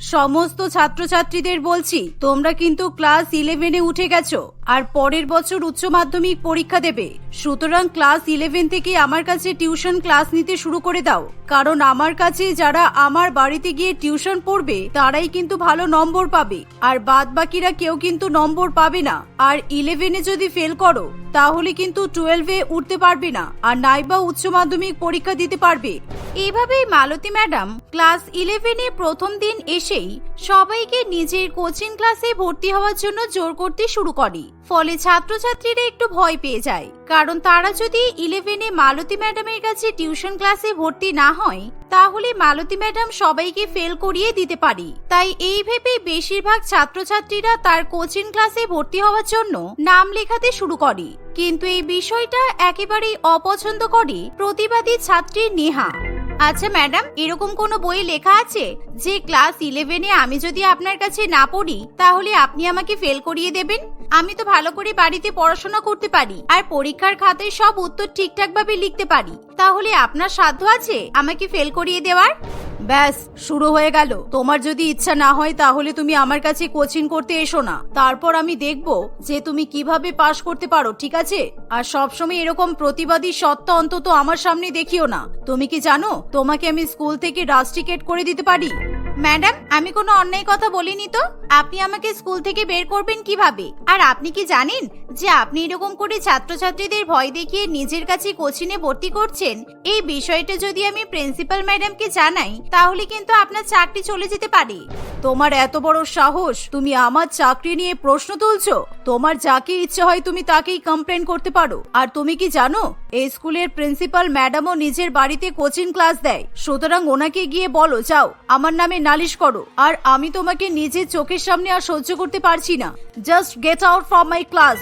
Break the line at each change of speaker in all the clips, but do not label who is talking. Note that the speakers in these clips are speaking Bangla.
সমস্ত ছাত্রছাত্রীদের বলছি, তোমরা কিন্তু ক্লাস ইলেভেনে উঠে গেছো, আর পরের বছর উচ্চ মাধ্যমিক পরীক্ষা দেবে। সুতরাং ক্লাস ইলেভেন থেকে আমার কাছে টিউশন ক্লাস নিতে শুরু করে দাও। কারণ আমার কাছে যারা আমার বাড়িতে গিয়ে টিউশন পড়বে, তারাই কিন্তু ভালো নম্বর পাবে। আর বাদ বাকিরা কেউ কিন্তু নম্বর পাবে না। আর ইলেভেনে যদি ফেল করো তাহলে কিন্তু টুয়েলভে উঠতে পারবে না, আর নাইবা উচ্চ মাধ্যমিক পরীক্ষা দিতে পারবে। এভাবেই মালতী ম্যাডাম ক্লাস ইলেভেনে প্রথম দিন এসেই সবাইকে নিজের কোচিং ক্লাসে ভর্তি হওয়ার জন্য জোর করতে শুরু করে। ফলে ছাত্রছাত্রীরা একটু ভয় পেয়ে যায়, কারণ তারা যদি ইলেভেনে মালতী ম্যাডামের কাছে টিউশন ক্লাসে ভর্তি না হয়, তাহলে মালতী ম্যাডাম সবাইকে ফেল করিয়ে দিতে পারি। তাই এই ভেবে বেশিরভাগ ছাত্রছাত্রীরা তার কোচিং ক্লাসে ভর্তি হওয়ার জন্য নাম লেখাতে শুরু করে। কিন্তু এই বিষয়টা একেবারেই অপছন্দ করে প্রতিবাদী ছাত্রী নেহা। আচ্ছা ম্যাডাম, এরকম কোনো বই লেখা আছে? যে ক্লাস ইলেভেনে আমি যদি আপনার কাছে না পড়ি, তাহলে আপনি আমাকে ফেল করিয়ে দেবেন? আমি তো ভালো করে বাড়িতে পড়াশোনা করতে পারি, আর পরীক্ষার খাতায় সব উত্তর ঠিকঠাক ভাবে লিখতে পারি। তাহলে আপনার সাধ্য আছে আমাকে ফেল করিয়ে দেওয়ার? ব্যাস, শুরু হয়ে গেল। তোমার যদি ইচ্ছা না হয় তাহলে তুমি আমার কাছে কোচিং করতে এসো না। তারপর আমি দেখব যে তুমি কীভাবে পাশ করতে পারো, ঠিক আছে? আর সবসময় এরকম প্রতিবাদী সত্তা অন্তত আমার সামনে দেখিও না। তুমি কি জানো, তোমাকে আমি স্কুল থেকে রাস্টিকেট করে দিতে পারি? ম্যাডাম, আমি কোনো অন্যায় কথা বলিনি তো? আপনি আমাকে স্কুল থেকে বের করবেন কীভাবে? আর আপনি কি জানেন যে আপনি এরকম করে ছাত্রছাত্রীদের ভয় দেখিয়ে নিজের কাছে কোচিনে ভর্তি করছেন? এই বিষয়টা যদি আমি প্রিন্সিপাল ম্যাডামকে জানাই, তাহলে কিন্তু আপনার চাকরি চলে যেতে পারে। তোমার এত বড় সাহস, তুমি আমার চাকরি নিয়ে প্রশ্ন তুলছো? তোমার যাকে ইচ্ছে হয় তুমি তাকেই কমপ্লেন করতে পারো। আর তুমি কি জানো, এই স্কুলের প্রিন্সিপাল ম্যাডামও নিজের বাড়িতে কোচিং ক্লাস দেয়। সুতরাং ওনাকে গিয়ে বলো, যাও, আমার নামে নালিশ করো। আর আমি তোমাকে নিজের চোখের সামনে আর সহ্য করতে পারছি না। Just get out from my class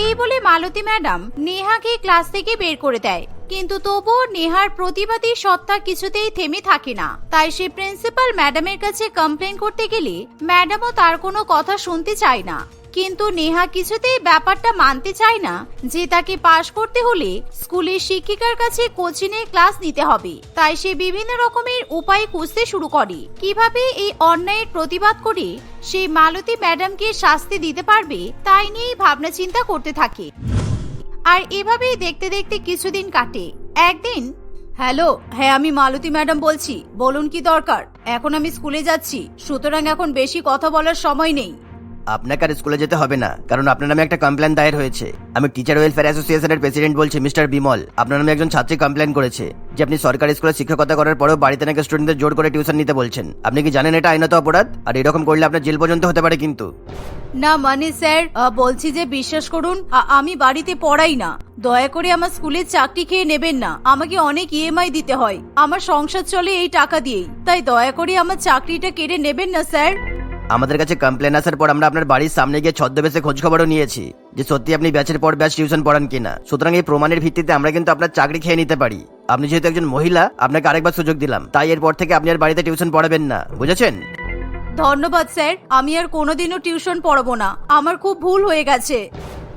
এই বলে মালতী ম্যাডাম নেহাকে ক্লাস থেকে বের করে দেয়। কিন্তু তবুও নেহার প্রতিবাদী সত্তা কিছুতেই থেমে থাকে না। তাই সে প্রিন্সিপাল ম্যাডামের কাছে কমপ্লেন করতে গেলে ম্যাডামও তার কোনো কথা শুনতে চায় না। কিন্তু নেহা কিছুতেই ব্যাপারটা মানতে চায় না যে তাকে পাশ করতে হলে স্কুলের শিক্ষিকার কাছে কোচিংয়ে ক্লাস নিতে হবে। তাই সে বিভিন্ন রকমের উপায় খুঁজতে শুরু করে। কীভাবে এই অন্যায়ের প্রতিবাদ করে সে মালতী ম্যাডামকে শাস্তি দিতে পারবে, তাই নিয়েই ভাবনা চিন্তা করতে থাকে। আর এভাবেই দেখতে দেখতে কিছুদিন কাটে। একদিন, হ্যালো হ্যাঁ আমি মালতী ম্যাডাম বলছি। বলুন কি দরকার? এখন আমি স্কুলে যাচ্ছি। সুতরাং এখন বেশি কথা বলার সময় নেই।
আপনাকে আর স্কুলে যেতে হবে না, কারণ আপনার নামে একটা কমপ্লেন দায়ের হয়েছে। আমি টিচার ওয়েলফেয়ার অ্যাসোসিয়েশনের প্রেসিডেন্ট বলছি মিস্টার বিমল। আপনার নামে একজন ছাত্রী কমপ্লেন করেছে, যে আপনি সরকারি স্কুলে শিক্ষকতা করার পরেও বাড়িতে নাকি স্টুডেন্টদের জোর করে টিউশন নিতে বলছেন। আপনি কি জানেন এটা আইনত অপরাধ? আর এরকম করলে আপনার জেল পর্যন্ত হতে পারে কিন্তু।
না মানে স্যার বলছি যে বিশ্বাস করুন আমি বাড়িতে পড়াই না। দয়া করে আমার স্কুলের চাকরি খেয়ে নেবেন না। আমাকে অনেক ইএমআই দিতে হয়। আমার সংসার চলে এই টাকা দিয়েই। তাই দয়া করে আমার চাকরিটা কেড়ে নেবেন না, স্যার।
আমাদের কাছে কমপ্লেন আসার পর আমরা আপনার বাড়ির সামনে গিয়ে ছদ্মবেশে খোঁজখবরও নিয়েছি যে সত্যি আপনি ব্যাচের পর ব্যাচ টিউশন পড়ান কিনা। সুতরাং এই প্রমাণের ভিত্তিতে আমরা কিন্তু আপনার চাকরি খেয়ে নিতে পারি। আপনি যেহেতু একজন মহিলা, আপনাকে আরেকবার সুযোগ দিলাম। তাই এরপর থেকে আপনি আর বাড়িতে টিউশন পড়াবেন না। বুঝেছেন?
ধন্যবাদ, স্যার। আমি আর কোনোদিনও টিউশন পড়াবো না। আমার খুব ভুল হয়ে গেছে।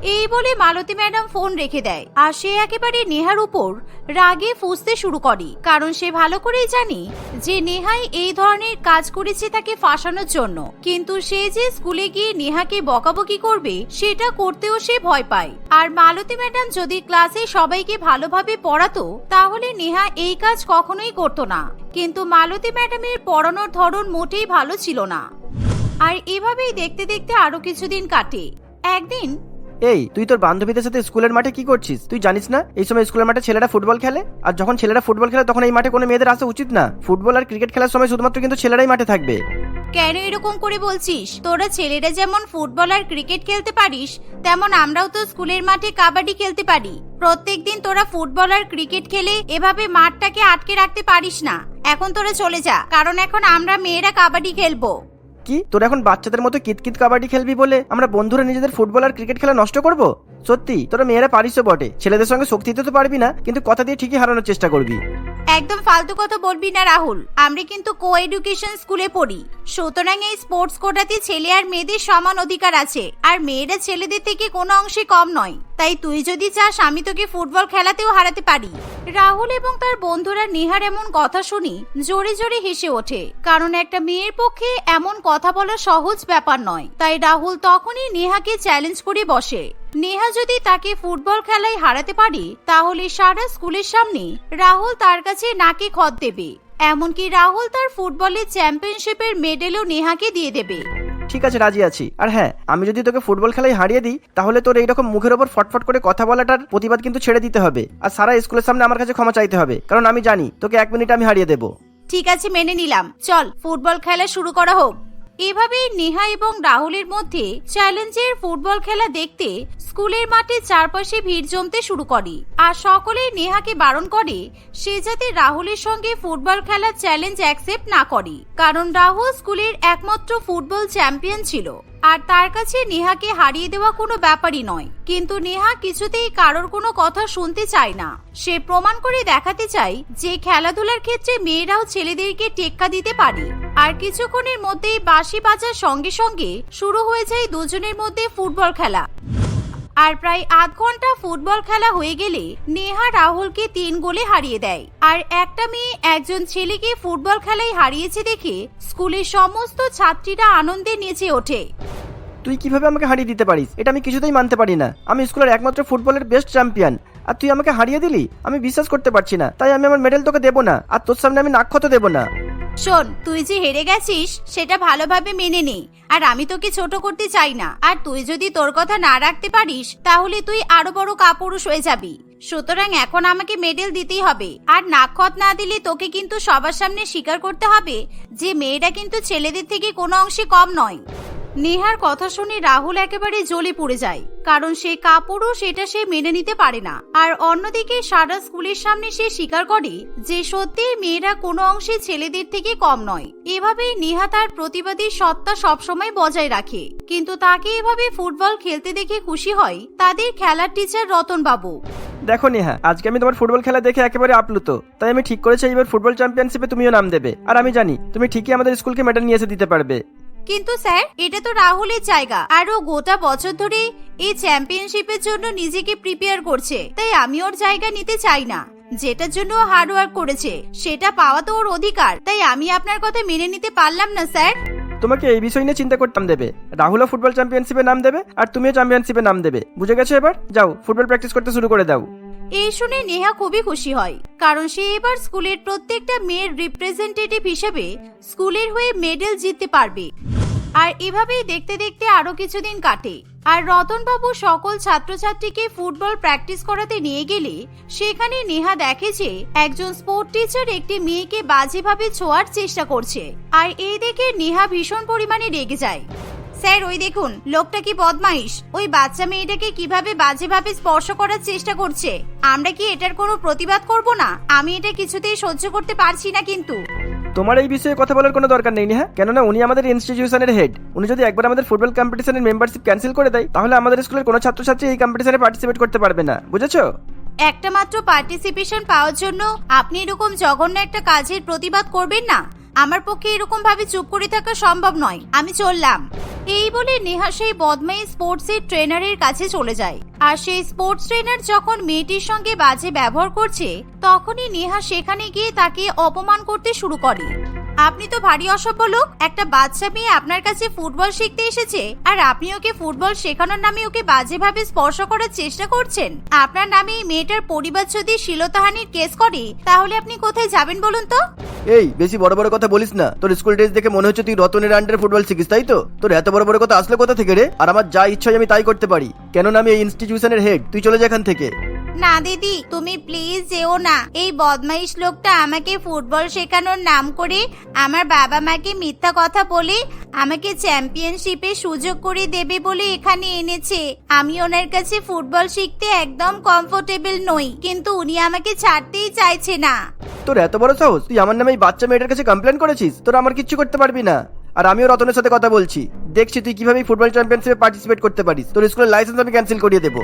এই বলে মালতী ম্যাডাম ফোন রেখে দেয়। আর সে একেবারে নেহার উপর রাগে ফুসতে শুরু করে। কারণ সে ভালো করেই জানে যে নেহাই এই ধরনের কাজ করেছে তাকে ফাঁসানোর জন্য। কিন্তু সে যে স্কুলে গিয়ে নেহাকে বকাবকি করবে, সেটা করতেও সে ভয় পায়। আর মালতী ম্যাডাম যদি ক্লাসে সবাইকে ভালোভাবে পড়াতো, তাহলে নেহা এই কাজ কখনোই করতো না। কিন্তু মালতী ম্যাডামের পড়ানোর ধরন মোটেই ভালো ছিল না। আর এভাবেই দেখতে দেখতে আরও কিছুদিন কাটে। একদিন
এই, তুই তোর বান্ধবীদের সাথে স্কুলের মাঠে কি করছিস? তুই জানিস না? এই সময় স্কুলের মাঠে ছেলেরা ফুটবল খেলে? আর যখন ছেলেরা ফুটবল খেলে, তখন এই মাঠে কোনো মেয়েদের আসা উচিত না। ফুটবল আর ক্রিকেট খেলার সময় শুধুমাত্র কিন্তু ছেলেরাই মাঠে থাকবে।
কেন এরকম করে বলছিস? তোরা ছেলেরা যেমন ফুটবল আর ক্রিকেট খেলতে পারিস, তেমন আমরাও তো স্কুলের মাঠে কাবাডি খেলতে পারি। প্রত্যেক দিন তোরা ফুটবল আর ক্রিকেট খেলে এভাবে মাঠটাকে আটকে রাখতে পারিস না। এখন তোরা চলে যা, কারণ এখন আমরা মেয়েরা কাবাডি খেলব।
কি? তোর এখন বাচ্চাদের মতো কিতকিত কাবাডি খেলবি বলে আমরা বন্ধুরা নিজেদের ফুটবল আর ক্রিকেট খেলা নষ্ট করব?
সত্যি, তোরা মেয়েরা পারিসও বটে। ছেলেদের সঙ্গে শক্তিতে তো পারবি না, কিন্তু কথা দিয়ে ঠিকই হারানোর চেষ্টা করবি।
একদম ফালতু কথা বলবি না, রাহুল। আমরা কিন্তু কো এডুকেশন স্কুলে পড়ি। সুতরাং এই স্পোর্টস কোটাতে ছেলে আর মেয়েদের সমান অধিকার আছে। আর মেয়েরা ছেলেদের থেকে কোনো অংশে কম নয়। তাই তুই যদি চাস আমি তোকে ফুটবল খেলাতেও হারাতে পারি। রাহুল এবং তার বন্ধুরা নেহার এমন কথা শুনি, জোরে জোরে হেসে ওঠে। কারণ একটা মেয়ের পক্ষে এমন কথা বলা সহজ ব্যাপার নয়। তাই রাহুল তখনই নেহাকে চ্যালেঞ্জ করে বসে। নেহা যদি তাকে ফুটবল খেলায় হারাতে পারে, তাহলে সারা স্কুলের সামনে রাহুল তার কাছে নাকে খত দেবে। এমনকি রাহুল তার ফুটবলের চ্যাম্পিয়নশিপের মেডেলও নেহাকে দিয়ে দেবে।
ঠিক আছে রাজি আছি। আর হ্যাঁ আমি যদি তোকে ফুটবল খেলায় হারিয়ে দিই তাহলে তোর এইরকম মুখের ওপর ফটফট করে কথা বলাটার প্রতিবাদ কিন্তু ছেড়ে দিতে হবে। আর সারা স্কুলের সামনে আমার কাছে ক্ষমা চাইতে হবে কারণ আমি জানি তোকে এক মিনিট আমি হারিয়ে দেবো।
ঠিক আছে মেনে নিলাম। চল ফুটবল খেলা শুরু করা হোক। এভাবেই নেহা এবং রাহুলের মধ্যে চ্যালেঞ্জের ফুটবল খেলা দেখতে স্কুলের মাঠে চারপাশে ভিড় জমতে শুরু করে। আর সকলেই নেহাকে বারণ করে, সে যাতে রাহুলের সঙ্গে ফুটবল খেলার চ্যালেঞ্জ অ্যাকসেপ্ট না করে। কারণ রাহুল স্কুলের একমাত্র ফুটবল চ্যাম্পিয়ন ছিল। আর তার কাছে নেহাকে হারিয়ে দেওয়া কোনো ব্যাপারই নয়। কিন্তু নেহা কিছুতেই কারোর কোনো কথা শুনতে চায় না। সে প্রমাণ করে দেখাতে চায় যে খেলাধুলার ক্ষেত্রে মেয়েরাও ছেলেদেরকে টেক্কা দিতে পারে। আর কিছুক্ষণের মধ্যেই বাঁশি বাজার সঙ্গে সঙ্গে শুরু হয়ে যায় দুজনের মধ্যে ফুটবল খেলা। আর প্রায় আধ ঘণ্টা ফুটবল খেলা হয়ে গেলে নেহা রাহুলকে তিন গোলে হারিয়ে দেয়। আর একটা মেয়ে একজন ছেলেকে ফুটবল খেলায় হারিয়েছে দেখে স্কুলের সমস্ত ছাত্রীরা আনন্দে নেচে ওঠে।
তুই কীভাবে আমাকে হারিয়ে দিতে পারিস? এটা আমি কিছুতেই মানতে পারি না। আমি স্কুলের একমাত্র ফুটবলের বেস্ট চ্যাম্পিয়ন আর তুই আমাকে হারিয়ে দিলি? আমি বিশ্বাস করতে পারছি না। তাই আমি আমার মেডেল তোকে দেবো না। আর তোর সামনে আমি নাক্ষত দেবো না।
শোন, তুই যে হেরে গেছিস, সেটা ভালোভাবে মেনে নে। আর আমি তোকে ছোট করতে চাই না। আর তুই যদি তোর কথা না রাখতে পারিস, তাহলে তুই আরও বড় কাপুরুষ হয়ে যাবি। সুতরাং এখন আমাকে মেডেল দিতেই হবে। আর নাক্ষত না দিলে তোকে কিন্তু সবার সামনে স্বীকার করতে হবে যে মেয়েটা কিন্তু ছেলেদের থেকে কোনো অংশে কম নয়। নেহার কথা শুনে রাহুল একেবারে জ্বলে পড়ে যায়। কারণ সে কাপড়ও সেটা সে মেনে নিতে পারে না। আর অন্যদিকে সারা স্কুলের সামনে সে স্বীকার করে যে সত্যি মেয়েরা কোনো অংশে ছেলেদের থেকে কম নয়। এভাবেই নেহা তার প্রতিবাদী সত্তা সবসময় বজায় রাখে। কিন্তু তাকে এভাবে ফুটবল খেলতে দেখে খুশি হয় তাদের খেলার টিচার রতন বাবু
দেখো নেহা, আজকে আমি তোমার ফুটবল খেলা দেখে একেবারে আপ্লুত। তাই আমি ঠিক করেছি এবার ফুটবল চ্যাম্পিয়নশিপে তুমিও নাম দেবে। আর আমি জানি, তুমি ঠিকই আমাদের স্কুলকে মেডেল নিয়ে এসে দিতে পারবে।
কিন্তু স্যার এটা তো রাহুলের জায়গা। আর ও গোটা বছর ধরে এই চ্যাম্পিয়নশিপের জন্য নিজেকে প্রিপেয়ার করছে। তাই আমি ওর জায়গা নিতে চাই না। যেটার জন্য ও হার্ড ওয়ার্ক করেছে সেটা পাওয়া তো ওর অধিকার। তাই আমি আপনার কথা মেনে নিতে পারলাম না স্যার।
তোমাকে এই বিষয় নিয়ে চিন্তা করতাম দেবে। রাহুলও ফুটবল চ্যাম্পিয়নশিপে নাম দেবে আর তুমিও চ্যাম্পিয়নশিপে নাম দেবে। বুঝে গেছো এবার? যাও ফুটবল প্র্যাকটিস করতে শুরু করে দাও।
এই শুনে নেহা খুবই খুশি হয় কারণ সে এবার স্কুলের প্রত্যেকটা মেয়ের রিপ্রেজেন্টেটিভ হিসেবে স্কুলের হয়ে মেডেল জিততে পারবে। আর এভাবেই দেখতে দেখতে আরও কিছুদিন কাটে। আর রতনবাবু সকল ছাত্রছাত্রীকে ফুটবল প্র্যাকটিস করাতে নিয়ে গেলে সেখানে নেহা দেখে যে একজন স্পোর্ট টিচার একটি মেয়েকে বাজেভাবে ছোঁয়ার চেষ্টা করছে। আর এই দেখে নেহা ভীষণ পরিমাণে রেগে যায়। স্যার ওই দেখুন লোকটা কি বদমাইশ? ওই বাচ্চা মেয়েটাকে কীভাবে বাজেভাবে স্পর্শ করার চেষ্টা করছে? আমরা কি এটার কোনো প্রতিবাদ করব না? আমি এটা কিছুতেই সহ্য করতে পারছি না কিন্তু।
তোমার এই বিষয়ে কথা বলার কোনো দরকার নেই নেহা। কেননা উনি আমাদের ইনস্টিটিউশনের হেড উনি যদি একবার আমাদের ফুটবল কম্পিটিশনের মেম্বারশিপ ক্যান্সেল করে দেয় তাহলে আমাদের স্কুলের কোনো ছাত্রছাত্রী এই কম্পিটিশনে পার্টিসিপেট করতে পারবে না। বুঝেছ?
একটা মাত্র পার্টিসিপেশন পাওয়ার জন্য আপনি এরকম জঘন্য একটা কাজের প্রতিবাদ করবেন না? আমার পক্ষে এরকম ভাবে চুপ করে থাকা সম্ভব নয়। আমি চললাম। এই বলে নেহা সেই বদমাই স্পোর্টসের ট্রেনারের কাছে চলে যায়। আর সেই স্পোর্টস ট্রেনার যখন মেয়েটির সঙ্গে বাজে ব্যবহার করছে, তখনই নেহা সেখানে গিয়ে তাকে অপমান করতে শুরু করে। আপনি তো ভারী অসভ্য লোক। একটা বাচ্চা মেয়ে আপনার কাছে ফুটবল শিখতে এসেছে আর আপনি ওকে ফুটবল শেখানোর নামে ওকে বাজেভাবে স্পর্শ করার চেষ্টা করছেন। আপনার নামে এই মেয়েটার পরিবার যদি শিলতাহানির কেস করে তাহলে আপনি কোথায় যাবেন বলুন তো?
এই বেশি বড় বড় কথা বলিস না। তোর স্কুল ড্রেস দেখে মনে হচ্ছে তুই রতনের আন্ডারে ফুটবল শিখিস তাই তো? তোর এত বড় বড় কথা আসলে কোথা থেকে রে? আর আমার যা ইচ্ছা আমি তাই করতে পারি। কেননা আমি এই ইনস্টিটিউশনের হেড তুই চলে যা এখান থেকে।
না দিদি তুমি প্লিজ যেও না। এই বদমাইশ লোকটা আমাকে ফুটবল শেখানোর নাম করে আমার বাবা মাকে মিথ্যা কথা বলে আমাকে চ্যাম্পিয়নশিপে সুযোগ করে দেবে বলে এখানে এনেছে। আমি ওনার কাছে ফুটবল শিখতে একদম কমফোর্টেবল নই কিন্তু উনি আমাকে ছাড়তেই চাইছে না।
তোর এত বড় সাহস? তুই আমার নামে এই বাচ্চা মেয়েটার কাছে কমপ্লেন করেছিস? তোর আমার কিচ্ছু করতে পারবি না। আর আমিও রতনের সাথে কথা বলছি। দেখছি তুই কীভাবে ফুটবল চ্যাম্পিয়নশিপে পার্টিসিপেট করতে পারিস। তোর স্কুলের লাইসেন্স আমি ক্যান্সেল করিয়ে দেবো।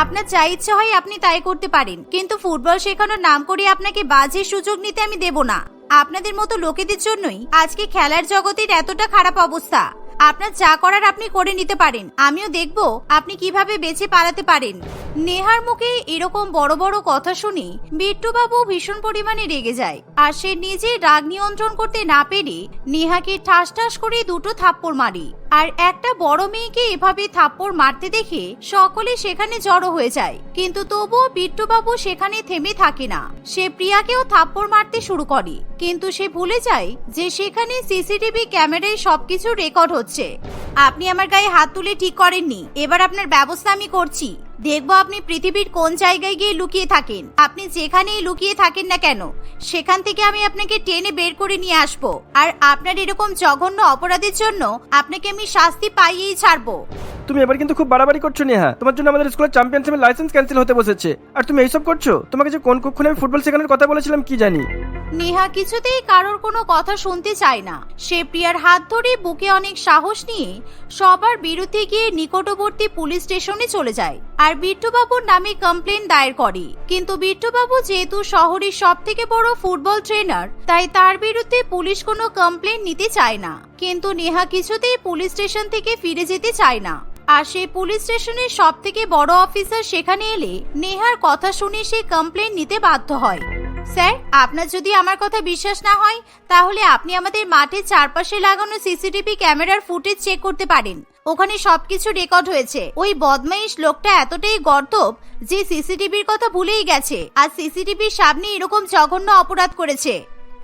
আপনার যা ইচ্ছে হয় আপনি তাই করতে পারেন কিন্তু ফুটবল শেখানোর নাম করে আপনাকে বাজে সুযোগ নিতে আমি দেব না। আপনাদের মতো লোকেদের জন্যই আজকে খেলার জগতের এতটা খারাপ অবস্থা। আপনার যা করার আপনি করে নিতে পারেন। আমিও দেখব আপনি কীভাবে বেঁচে পালাতে পারেন। নেহার মুখে এরকম বড় বড় কথা শুনে বিট্টুবাবু ভীষণ পরিমাণে রেগে যায়। আর সে নিজে রাগ নিয়ন্ত্রণ করতে না পেরে নেহাকে ঠাস ঠাস করে দুটো থাপ্পড় মারি। আর একটা বড় মেয়েকে এভাবে থাপ্পড় মারতে দেখে সকলে সেখানে জড়ো হয়ে যায়। কিন্তু তবুও বিট্টুবাবু সেখানে থেমে থাকে না। সে প্রিয়াকেও থাপ্পড় মারতে শুরু করে। কিন্তু সে ভুলে যায় যে সেখানে সিসিটিভি ক্যামেরায় সবকিছু রেকর্ড হচ্ছে। আপনি আমার গায়ে হাত তুলে ঠিক করেননি। এবার আপনার ব্যবস্থা আমি করছি। দেখব আপনি পৃথিবীর কোন জায়গায় গিয়ে লুকিয়ে থাকেন। আপনি যেখানেই লুকিয়ে থাকেন না কেন, সেখান থেকে আমি আপনাকে টেনে বের করে নিয়ে আসব। আর আপনার এরকম জঘন্য অপরাধের জন্য আপনাকে আমি শাস্তি পাইয়েই ছাড়বো।
তুমি এবার কিন্তু খুব বাড়াবাড়ি করছ, নেহা। তোমার জন্য আমাদের স্কুলের চ্যাম্পিয়নশিপের লাইসেন্স ক্যান্সেল হতে বসেছে। আর তুমি এইসব করছ? তোমাকে যে কোন কক্ষণে আমি ফুটবল শেখানোর কথা বলেছিলাম, কি জানি।
নেহা, কিছুতেই কারোর কোনো কথা শুনতে চায় না। সে প্রিয়ার হাত ধরে বুকে অনেক সাহস নিয়ে সবার বিরুদ্ধে গিয়ে নিকটবর্তী পুলিশ স্টেশনে চলে যায় আর বিট্টুবাবুর নামে কমপ্লেন দায়ের করে। কিন্তু বিট্টুবাবু যেহেতু শহরের সব থেকে বড় ফুটবল ট্রেনার তাই তার বিরুদ্ধে পুলিশ কোনো কমপ্লেন নিতে চায় না। কিন্তু নেহা কিছুতেই পুলিশ স্টেশন থেকে ফিরে যেতে চায় না। আর সেই পুলিশ স্টেশনের সব থেকে বড় অফিসার সেখানে এলে নেহার কথা শুনে সে কমপ্লেন নিতে বাধ্য হয়। স্যার, আপনার যদি আমার কথা বিশ্বাস না হয়, তাহলে আপনি আমাদের মাঠের চারপাশে লাগানো সিসিটিভি ক্যামেরার ফুটেজ চেক করতে পারেন। ওখানে সবকিছু রেকর্ড হয়েছে। ওই বদমাইশ লোকটা এতটাই গর্দব যে সিসিটিভির কথা ভুলেই গেছে। আর সিসিটিভির সামনে এরকম জঘন্য অপরাধ করেছে।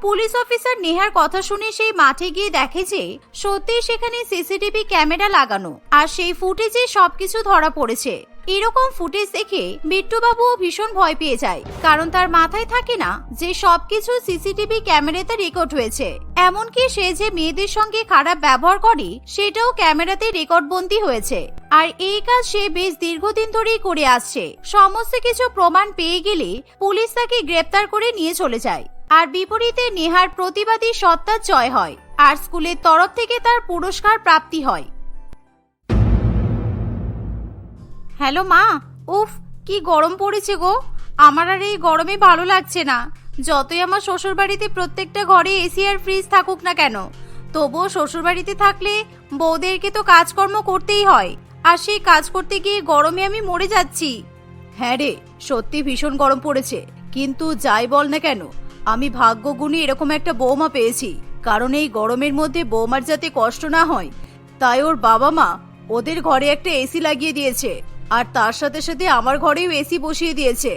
পুলিশ অফিসার নেহার কথা শুনে সেই মাঠে গিয়ে দেখে যে সত্যি সেখানে সিসিটিভি ক্যামেরা লাগানো আর সেই ফুটেজে সবকিছু ধরা পড়েছে। এরকম ফুটেজ দেখে বিট্টুবাবুও ভীষণ ভয় পেয়ে যায়, কারণ তার মাথায় থাকে না যে সবকিছু সিসিটিভি ক্যামেরাতে রেকর্ড হয়েছে। এমনকি সে যে মেয়েদের সঙ্গে খারাপ ব্যবহার করে, সেটাও ক্যামেরাতে রেকর্ড বন্দি হয়েছে। আর এই কাজ সে বেশ দীর্ঘদিন ধরেই করে আসছে। সমস্ত কিছু প্রমাণ পেয়ে গেলে পুলিশ তাকে গ্রেপ্তার করে নিয়ে চলে যায়। আর বিপরীতে নেহার প্রতিবাদী সত্তার জয় হয়, আর স্কুলের তরফ থেকে তার পুরস্কার প্রাপ্তি হয়। হ্যালো মা, উফ, কি গরম পড়েছে গো। আমার আর এই গরমে ভালো লাগছে না। যতই আমার শ্বশুর বাড়িতে প্রত্যেকটা ঘরে এসি আর ফ্রিজ থাকুক না কেন, তবুও শ্বশুর বাড়িতে থাকলে বউদেরকে তো কাজকর্ম করতেই হয়, আর সেই কাজ করতে গিয়ে গরমে আমি মরে যাচ্ছি। হ্যাঁ রে, সত্যি ভীষণ গরম পড়েছে, কিন্তু যাই বল না কেন আমি ভাগ্য গুণে এরকম একটা বৌমা পেয়েছি, কারণ এই গরমের মধ্যে বৌমার যাতে কষ্ট না হয়, তাই ওর বাবা মা ওদের ঘরে একটা এসি লাগিয়ে দিয়েছে, আর তার সাথে সাথে আমার ঘরেও এসি বসিয়ে দিয়েছে।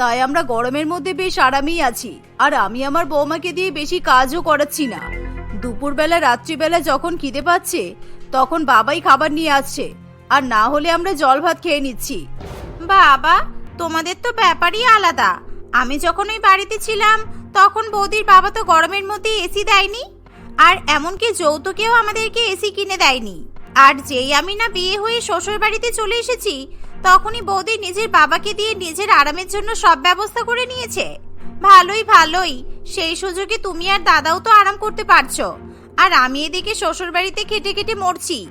তাই আমরা গরমের মধ্যে বেশ আরামেই আছি, আর আমি আমার বৌমাকে দিয়ে বেশি কাজও করাচ্ছি না। দুপুরবেলা, রাত্রিবেলা যখন খিদে পাচ্ছে, তখন বাবাই খাবার নিয়ে আসছে, আর না হলে আমরা জল ভাত খেয়ে নিচ্ছি। বাবা, তোমাদের তো ব্যাপারই আলাদা। আমি যখন ওই বাড়িতে ছিলাম, তখন বৌদির বাবা তো গরমের মধ্যে এসি দেয়নি। আর এমনকি যৌতুকেও আমাদেরকে এসি কিনে দেয়নি। আর যেই আমি না বিয়ে হয়ে শ্বশুর বাড়িতে চলে এসেছি, তখনই বৌদি নিজের বাবাকে দিয়ে নিজের আরামের জন্য সব ব্যবস্থা করে নিয়েছে। ভালোই ভালোই। সেই সুযোগে তুমি আর দাদাও তো আরাম করতে পারছ। আর আমি এদিকে শ্বশুর বাড়িতে খেটে খেটে মরছি।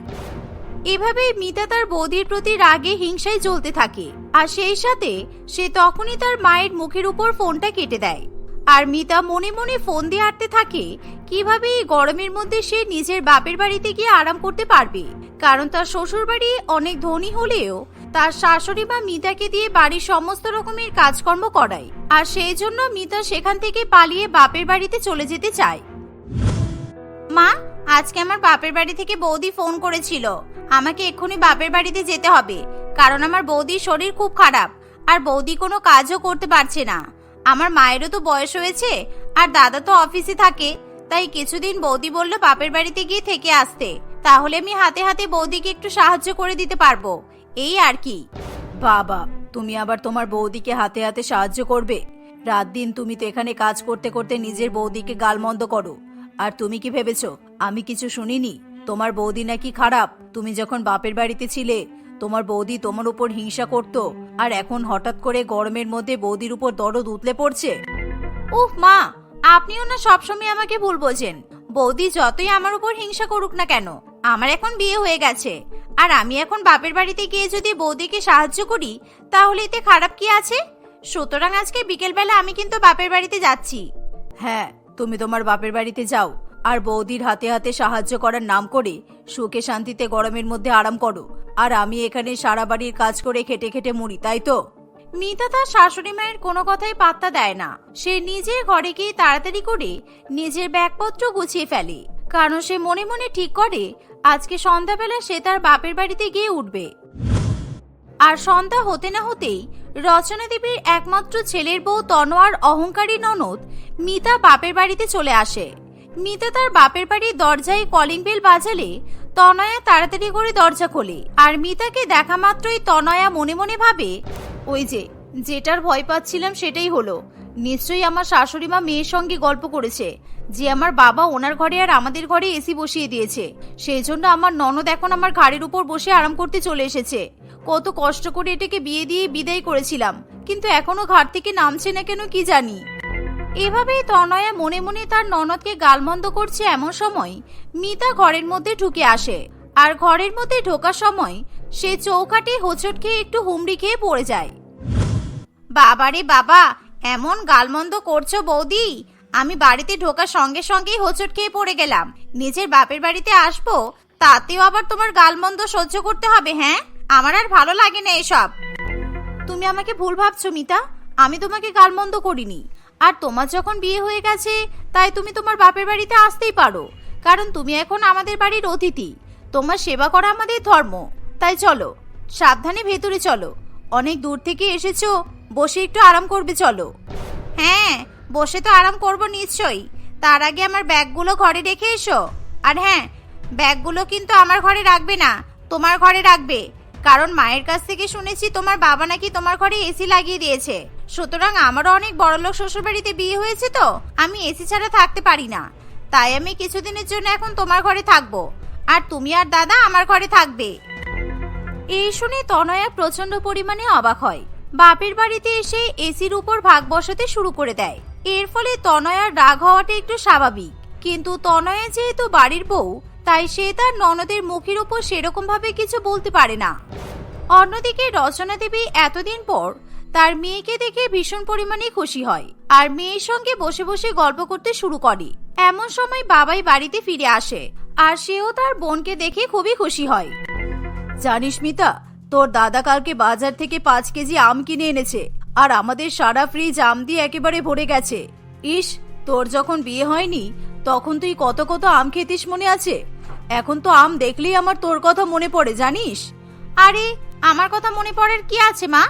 এভাবেই মিতা তার বৌদির প্রতি রাগে হিংসায় জ্বলতে থাকে। আর সেই সাথে সে তখনই তার মায়ের মুখের উপর ফোনটা কেটে দেয়। আর মিতা মনে মনে ফোন দিয়ে আটতে থাকে, কীভাবে এই গরমের মধ্যে সে নিজের বাপের বাড়িতে গিয়ে আরাম করতে পারবে? কারণ তার শ্বশুর বাড়ি অনেক ধনী হলেও তার শাশুড়ি বা মিতাকে দিয়ে বাড়ির সমস্ত রকমের কাজকর্ম করায়। আর সেই জন্য মিতা সেখান থেকে পালিয়ে বাপের বাড়িতে চলে যেতে চায়। মা আজকে আমার বাপের বাড়ি থেকে বৌদি ফোন করেছিল। আমাকে এক্ষুনি বাপের বাড়িতে যেতে হবে, কারণ আমার বৌদির শরীর খুব খারাপ, আর বৌদি কোনো কাজও করতে পারছে না। আমার মায়েরও তো বয়স হয়েছে, আর দাদা তো অফিসে থাকে, তাই কিছুদিন বৌদি বলল বাপের বাড়িতে গিয়ে থেকে আসতে। তাহলে আমি হাতে হাতে বৌদিকে একটু সাহায্য করে দিতে পারব। এই আর কি। বাবা, তুমি আবার তোমার বৌদিকে হাতে হাতে সাহায্য করবে? রাত দিন তুমি তো এখানে কাজ করতে করতে নিজের বৌদিকে গালমন্দ করো। আর তুমি কি ভেবেছো? আমি কিছু শুনিনি। তোমার বৌদি নাকি খারাপ। তুমি যখন বাপের বাড়িতে ছিলে, তোমার বৌদি তোমার উপর হিংসা করত। আর এখন হঠাৎ করে গরমের মধ্যে বৌদির উপর দরদ উতলে পড়ছে। উহ মা, আপনিও না সবসময় আমাকে ভুল বোঝেন। বৌদি যতই আমার উপর হিংসা করুক না কেন, আমার এখন বিয়ে হয়ে গেছে। আর আমি এখন বাপের বাড়িতে গিয়ে যদি বৌদিকে সাহায্য করি, তাহলে এতে খারাপ কি আছে? সুতরাং আজকে বিকেলবেলা আমি কিন্তু বাপের বাড়িতে যাচ্ছি। হ্যাঁ তুমি তোমার বাপের বাড়িতে যাও। আর বৌদির হাতে হাতে সাহায্য করার নাম করে সুখে শান্তিতে গরমের মধ্যে আরাম করো। আর আমি এখানে সারা বাড়ির কাজ করে খেটে খেটে মরি, তাই তো? মিতা তার শাশুড়ি মায়ের কোনো কথাই পাত্তা দেয় না। সে নিজের ঘরে গিয়ে তাড়াতাড়ি করে নিজের ব্যাগপত্র গুছিয়ে ফেলে। কারণ সে মনে মনে ঠিক করে, আজকে সন্ধ্যাবেলা সে তার বাপের বাড়িতে গিয়ে উঠবে। আর সন্ধ্যা হতে না হতেই রচনা দেবীর একমাত্র ছেলের বউ তনোয়ার অহংকারী ননদ মিতা বাপের বাড়িতে চলে আসে। মিতা তার বাপের বাড়ির দরজায় কলিং বেল বাজালে, তনয়া তাড়াতাড়ি করে দরজা খোলে। আর মিতাকে দেখা মাত্রই তনয়া মনে মনে ভাবে, ওই যে, যেটার ভয় পাচ্ছিলাম সেটাই হলো। নিশ্চয়ই আমার শাশুড়ি মা মেয়ের সঙ্গে গল্প করেছে, যে আমার বাবা ওনার ঘরে আর আমাদের ঘরে এসি বসিয়ে দিয়েছে। সেই জন্য আমার ননদ এখন আমার ঘাড়ের উপর বসে আরাম করতে চলে এসেছে। কত কষ্ট করে এটাকে বিয়ে দিয়ে বিদায় করেছিলাম। কিন্তু এখনও ঘাট থেকে নামছে না কেন কি জানি? এভাবেই তনয়া মনে মনে তার ননদকে গালমন্দ করছে এমন সময় মিতা ঘরের মধ্যে ঢুকে আসে। আর ঘরের মধ্যে ঢোকার সময় সে চৌকাটে হোঁচট খেয়ে একটু হুমড়ি খেয়ে পড়ে যায়। বাবারে বাবা, এমন গালমন্দ করছ বৌদি। আমি বাড়িতে ঢোকার সঙ্গে সঙ্গেই হোঁচট খেয়ে পড়ে গেলাম। নিজের বাপের বাড়িতে আসব, তাতেও আবার তোমার গালমন্দ সহ্য করতে হবে হ্যাঁ? আমার আর ভালো লাগে না এসব। তুমি আমাকে ভুল ভাবছ মিতা। আমি তোমাকে গালমন্দ করিনি। আর তোমার যখন বিয়ে হয়ে গেছে, তাই তুমি তোমার বাপের বাড়িতে আসতেই পারো। কারণ তুমি এখন আমাদের বাড়ির অতিথি। তোমার সেবা করা আমাদের ধর্ম। তাই চলো, সাবধানে ভেতরে চলো। অনেক দূর থেকে এসেছ, বসে একটু আরাম করবে, চলো। হ্যাঁ বসে তো আরাম করব নিশ্চয়ই। তার আগে আমার ব্যাগগুলো ঘরে রেখে এসো। আর হ্যাঁ ব্যাগগুলো কিন্তু আমার ঘরে রাখবে না, তোমার ঘরে রাখবে। কারণ মায়ের কাছ থেকে শুনেছি তোমার বাবা নাকি তোমার ঘরে এসি লাগিয়ে দিয়েছে। সুতরাং আমারও অনেক বড়লোক শ্বশুরবাড়িতে বিয়ে হয়েছে তো। আমি এসি ছাড়া থাকতে পারি না। তাই আমি কিছুদিনের জন্য এখন তোমার ঘরে থাকব। আর তুমি আর দাদা আমার ঘরে থাকবে। এই শুনে তনয়া প্রচণ্ড পরিমাণে অবাক হয়। বাপের বাড়িতে এসে এসির উপর ভাগ বসাতে শুরু করে দেয়। এর ফলে তনয়ার রাগ হওয়াটা একটু স্বাভাবিক। কিন্তু তনয়া যেহেতু বাড়ির বউ, তাই সে তার ননদের মুখের উপর সেরকম ভাবে কিছু বলতে পারে না। অন্যদিকে রচনা দেবী এতদিন পর তার মেয়েকে দেখে ভীষণ পরিমাণে খুশি হয় আর মেয়ের সঙ্গে বসে বসে গল্প করতে শুরু করে। এমন সময় বাবাই বাড়িতে ফিরে আসে আর সেও তার বোনকে দেখে খুবই খুশি হয়। জানিস মিতা, তোর দাদা কালকে বাজার থেকে পাঁচ কেজি আম কিনে এনেছে আর আমাদের সারা ফ্রিজ আম দিয়ে একেবারে ভরে গেছে। ইস, তোর যখন বিয়ে হয়নি, তখন তুই কত কত আম খেতিস মনে আছে? এখন তো আম দেখলেই আমার তোর কথা মনে পড়ে, জানিস? আরে, আমার কথা মনে পড়ার কি আছে, মা?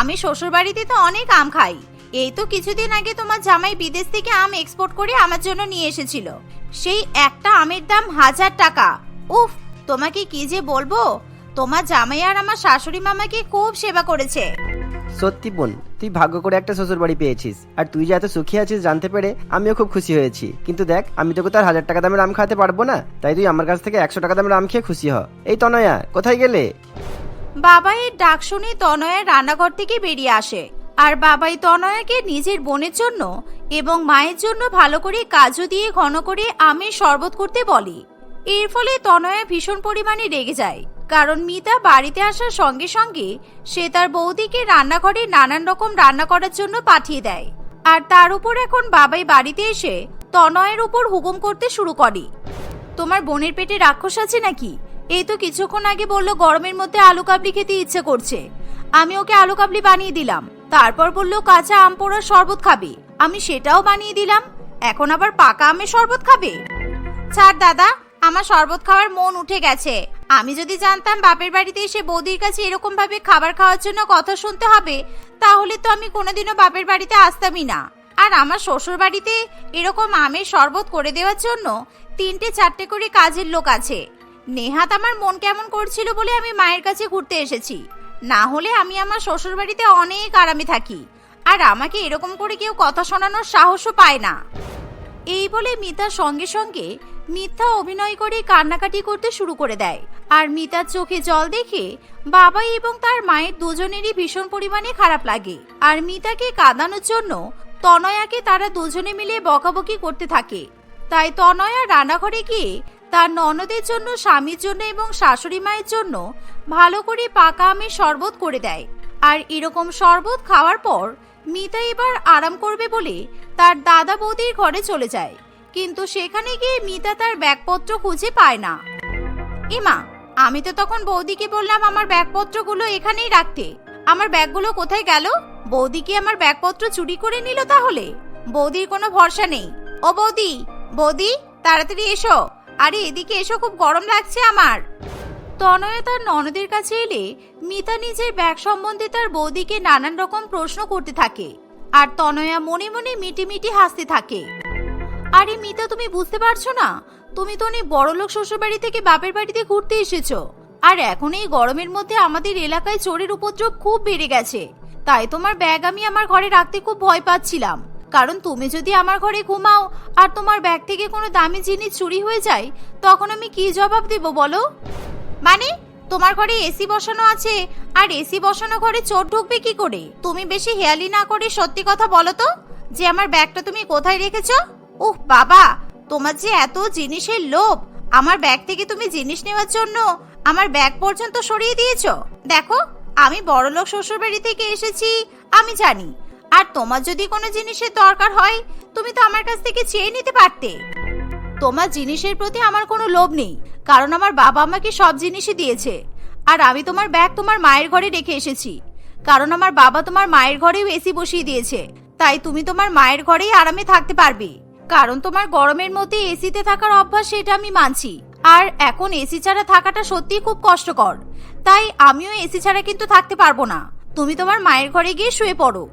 আমি শ্বশুর বাড়িতে তো অনেক আম খাই। এই তো কিছুদিন আগে তোমার জামাই বিদেশ থেকে আম এক্সপোর্ট করে আমার জন্য নিয়ে এসেছিল। সেই একটা আমের দাম হাজার টাকা। উফ, তোমাকে কি যে বলব? তোমার জামাই আর আমার শাশুড়ি মামাকে খুব সেবা করেছে।
সত্যি বোন, তুই ভাগ্য করে একটা শ্বশুর বাড়ি পেয়েছিস। আর তুই যে এত সুখী আছিস জানতে পেরে আমিও খুব খুশি হয়েছি। কিন্তু দেখ, আমি তোকে তার হাজার টাকা দামের আম খাওয়াতে পারব না। তাই তুই আমার কাছ থেকে একশো টাকা দামের আম খেয়ে খুশি হ। এই তনয়া, কোথায় গেলে?
বাবাইয়ের ডাক শুনে তনয়া রান্নাঘর থেকে বেরিয়ে আসে। আর বাবাই তনয়াকে নিজের বোনের জন্য এবং মায়ের জন্য ভালো করে কাজু দিয়ে ঘন করে আমের শরবত করতে বলে। এর ফলে তনয়া ভীষণ পরিমাণে রেগে যায়, কারণ মিতা বাড়িতে আসার সঙ্গে সঙ্গে সে তার বৌদিকে রান্নাঘরে নানান রকম রান্না করার জন্য পাঠিয়ে দেয়। আর তার উপর এখন বাবাই বাড়িতে এসে তনয়ের উপর হুকুম করতে শুরু করে। তোমার বোনের পেটে রাক্ষস আছে নাকি? এই তো কিছুক্ষণ আগে বলল গরমের মধ্যে আলু কাবলি খেতে ইচ্ছে করছে। আমি ওকে আলু কাবলি বানিয়ে দিলাম। তারপর বলল, কাঁচা আম পোড়ার শরবত খাবে। আমি সেটাও বানিয়ে দিলাম। এখন আবার পাকা আমের শরবত খাবে? ছাড় দাদা, আমার শরবত খাওয়ার মন উঠে গেছে। আমি যদি জানতাম বাপের বাড়িতে এসে বৌদির কাছে এরকম ভাবে খাবার খাওয়ার জন্য কথা শুনতে হবে, তাহলে তো আমি কোনোদিনও বাপের বাড়িতে আসতামই না। আর আমার শ্বশুর বাড়িতে এরকম আমের শরবত করে দেওয়ার জন্য তিনটে চারটে করে কাজের লোক আছে। নেহাত আমার মন কেমন করছিল বলে আমি মায়ের কাছে ঘুরতে এসেছি। না হলে আমি আমার শ্বশুর বাড়িতে অনেক আরামে থাকি। আর আমাকে এরকম করে কেউ কথা শোনানোর সাহসও পায় না। এই বলে মিতার সঙ্গে সঙ্গে মিথ্যা অভিনয় করে কান্নাকাটি করতে শুরু করে দেয়। আর মিতার চোখে জল দেখে বাবাই এবং তার মায়ের দুজনেরই ভীষণ পরিমাণে খারাপ লাগে। আর মিতাকে কাঁদানোর জন্য তনয়াকে তারা দুজনে মিলে বকাবকি করতে থাকে। তাই তনয়া রান্নাঘরে গিয়ে তার ননদের জন্য, স্বামীর জন্য এবং শাশুড়ি মায়ের জন্য ভালো করে পাকা আমের শরবত করে দেয়। আর এরকম শরবত খাওয়ার পর মিতা এবার আরাম করবে বলে তার দাদা বৌদির ঘরে চলে যায়। কিন্তু সেখানে গিয়ে মিতা তার ব্যাগপত্র খুঁজে পায় না। এমা আমি তো তখন বৌদিকে বললাম আমার ব্যাগপত্রগুলো এখানেই রাখতে। আমার ব্যাগগুলো কোথায় গেল? বৌদি কি আমার ব্যাগপত্র চুরি করে নিল তাহলে? বৌদির কোনো ভরসা নেই। ও বৌদি বৌদি, তাড়াতাড়ি এসো। আরে, এদিকে এসো, খুব গরম লাগছে আমার। তনয়া তার ননদের কাছে এলে মিতা নিজের ব্যাগ সম্বন্ধে তার বৌদিকে নানান রকম প্রশ্ন করতে থাকে আর তনয়া মনে মনে মিটি মিটি হাসতে থাকে। আরে, মিতা, তুমি বুঝতে পারছ না? তুমি তো অনেক বড়লোক শ্বশুরবাড়ি থেকে বাপের বাড়িতে ঘুরতে এসেছ। আর এখন এই গরমের মধ্যে আমাদের এলাকায় চোরের উপদ্রব খুব বেড়ে গেছে। তাই তোমার ব্যাগ আমি আমার ঘরে রাখতে খুব ভয় পাচ্ছিলাম। কারণ তুমি যদি আমার ঘরে ঘুমাও আর তোমার ব্যাগ থেকে কোনো দামি জিনিস চুরি হয়ে যায়, তখন আমি কি জবাব দেব বলো? মানে তোমার ঘরে এসি বসানো আছে আর এসি বসানো ঘরে চোর ঢুকবে কি করে? তুমি বেশি হেয়ালি না করে সত্যি কথা বলো তো, যে আমার ব্যাগটা তুমি কোথায় রেখেছো? উহ, বাবা, তোমার যে এত জিনিসের লোভ, আমার ব্যাগ থেকে তুমি জিনিস নেওয়ার জন্য আমার ব্যাগ পর্যন্ত সরিয়ে দিয়েছ। দেখো, আমি বড়লোক শ্বশুরবাড়ি থেকে এসেছি, আমি জানি। আর তোমার যদি কোনো জিনিসের দরকার হয়, তুমি তো আমার কাছ থেকে চেয়ে নিতে পারতে। তোমার জিনিসের প্রতি আমার কোনো লোভ নেই, কারণ আমার বাবা আমাকে সব জিনিসই দিয়েছে। আর আমি তোমার ব্যাগ তোমার মায়ের ঘরে রেখে এসেছি। কারণ আমার বাবা তোমার মায়ের ঘরেও এসি বসিয়ে দিয়েছে। তাই তুমি তোমার মায়ের ঘরেই আরামে থাকতে পারবে। কারণ তোমার গরমের মধ্যে এসিতে থাকার অভ্যাস সেটা আমি মানছি। আর এখন এসি ছাড়া থাকাটা সত্যিই খুব কষ্টকর। তাই আমিও এসি ছাড়া কিন্তু থাকতে পারব না। তুমি তোমার মায়ের ঘরে গিয়ে শুয়ে পড়ো।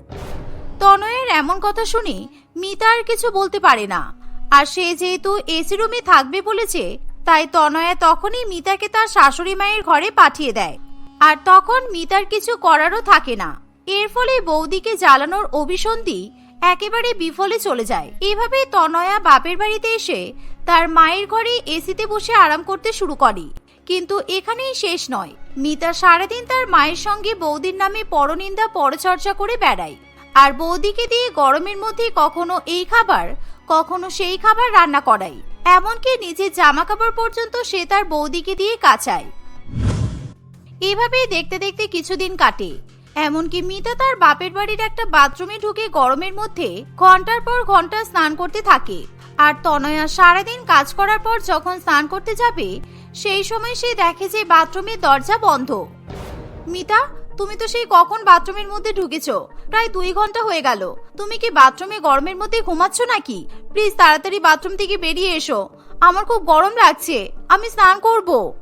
তনয়ের এমন কথা শুনে মিতা আর কিছু বলতে পারে না। আর সে যেহেতু এসি রুমে থাকবে বলেছে, তাই তনয়া তখনই মিতাকে তার শাশুড়ি মায়ের ঘরে পাঠিয়ে দেয়। আর তখন মিতার কিছু করারও থাকে না। এর ফলে বৌদিকে জ্বালানোর অভিসন্ধি একেবারে বিফলে চলে যায়। এভাবে তনয়া বাপের বাড়িতে এসে তার মায়ের ঘরে এসিতে বসে আরাম করতে শুরু করে। কিন্তু এখানেই শেষ নয়। মিতা সারাদিন তার মায়ের সঙ্গে বৌদির নামে পরনিন্দা পরচর্চা করে বেড়ায়। আর বৌদিকে দিয়ে গরমের মধ্যে কখনো এই খাবার, কখনো সেই খাবার রান্না করাই। এমনকি নিজের জামা কাপড় পর্যন্ত সে তার বৌদিকে দিয়ে কাচায়। এভাবেই দেখতে দেখতে কিছুদিন কাটে। এমনকি মিতা তার বাপের বাড়ির একটা বাথরুমে ঢুকে গরমের মধ্যে ঘণ্টার পর ঘণ্টা স্নান করতে থাকে। আর তনয়া সারাদিন কাজ করার পর যখন স্নান করতে যাবে, সেই সময় সে দেখে যে বাথরুমের দরজা বন্ধ। মিতা তুমি তো সেই কখন বাথরুমের মধ্যে ঢুকেছো? প্রায় দুই ঘণ্টা হয়ে গেল। তুমি কি বাথরুমে গরমের মধ্যে ঘুমাচ্ছ নাকি? প্লিজ তাড়াতাড়ি বাথরুম থেকে বেরিয়ে এসো। আমার খুব গরম লাগছে। আমি স্নান করব।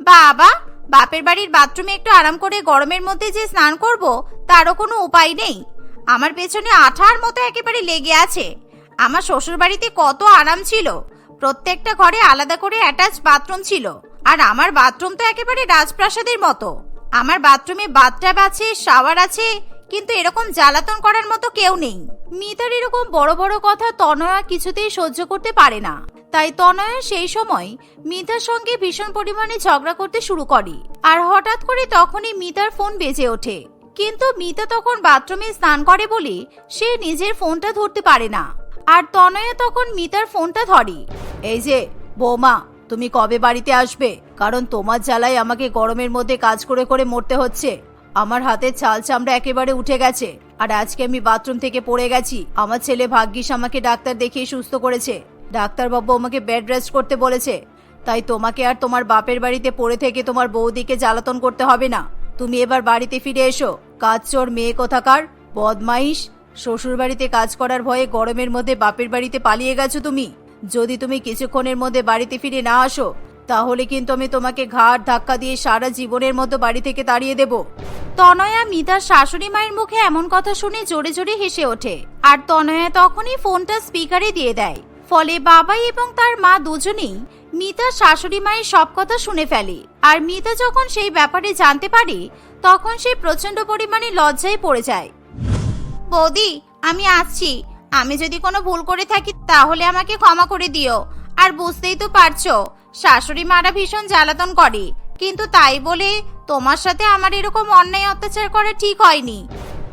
বাবা, বাপের বাড়ির বাথরুমে একটু আরাম করে গরমের মধ্যে যে স্নান করব, তারও কোনো উপায় নেই। আমার পেছনে আঠার মতো একেবারে লেগে আছে। আমার শ্বশুর বাড়িতে কত আরাম ছিল। প্রত্যেকটা ঘরে আলাদা করে অ্যাটাচ বাথরুম ছিল। আর আমার বাথরুম তো একেবারে রাজপ্রাসাদের মতো। আমার বাথরুমে বাথটাব আছে শাওয়ার আছে, কিন্তু এরকম জ্বালাতন করার মতো কেউ নেই। মিতার এরকম বড় বড় কথা তনয়া কিছুতেই সহ্য করতে পারে না। তাই তনয়া সেই সময় মিতার সঙ্গে ভীষণ পরিমাণে ঝগড়া করতে শুরু করে। আর হঠাৎ করে তখনই মিতার ফোন বেজে ওঠে। কিন্তু মিতা তখন বাথরুমে স্নান করে বলে সে নিজের ফোনটা ধরতে পারে না। আর তনয়া তখন মিতার ফোনটা ধরে। এই যে, বৌমা তুমি কবে বাড়িতে আসবে? কারণ তোমার জ্বালায় আমাকে গরমের মধ্যে কাজ করে করে মরতে হচ্ছে। আমার হাতের চাল চামড়া একেবারে উঠে গেছে। আর আজকে আমি বাথরুম থেকে পড়ে গেছি। আমার ছেলে ভাগ্যিস আমাকে ডাক্তার দেখিয়ে সুস্থ করেছে। ডাক্তারবাবু আমাকে বেড রেস্ট করতে বলেছে। তাই তোমাকে আর তোমার বাপের বাড়িতে পড়ে থেকে তোমার বৌদিকে জ্বালাতন করতে হবে না। তুমি এবার বাড়িতে ফিরে এসো। কাজ চোর মেয়ে কোথাকার? বদমাইশ? শ্বশুর বাড়িতে কাজ করার ভয়ে গরমের মধ্যে বাপের বাড়িতে পালিয়ে গেছো তুমি? যদি তুমি কিছুক্ষণের মধ্যে বাড়িতে ফিরে না আসো তাহলে কিন্তু আমি তোমাকে ঘাট ধাক্কা দিয়ে সারা জীবনের মতো বাড়ি থেকে তাড়িয়ে দেব। তনয়া মিতার শাশুড়ি মায়ের মুখে এমন কথা শুনে জোরে জোরে হেসে ওঠে। আর তনয়া তখনই ফোনটা স্পিকারে দিয়ে দেয়। ফলে বাবাই এবং তার মা দুজনেই মিতার শাশুড়ি মায়ের সব কথা শুনে ফেলে। আর মিতা যখন সেই ব্যাপারে জানতে পারে তখন সে প্রচণ্ড পরিমাণে লজ্জায় পড়ে যায়। বৌদি আমি আসছি। আমি যদি কোনো ভুল করে থাকি, তাহলে আমাকে ক্ষমা করে দিও। আর বুঝতেই তো পারছ, শাশুড়ি মারা ভীষণ জ্বালাতন করে। কিন্তু তাই বলে তোমার সাথে আমার এরকম অন্যায় অত্যাচার করা ঠিক হয়নি।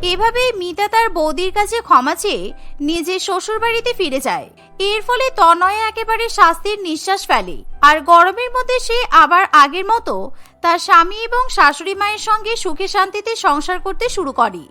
এভাবেই মিতা তার বৌদির কাছে ক্ষমা চেয়ে নিজের শ্বশুর বাড়িতে ফিরে যায়। এর ফলে তনয় একেবারে শাস্তির নিঃশ্বাস ফেলে। আর গরমের মধ্যে সে আবার আগের মতো তার স্বামী এবং শাশুড়ি মায়ের সঙ্গে সুখে শান্তিতে সংসার করতে শুরু করে।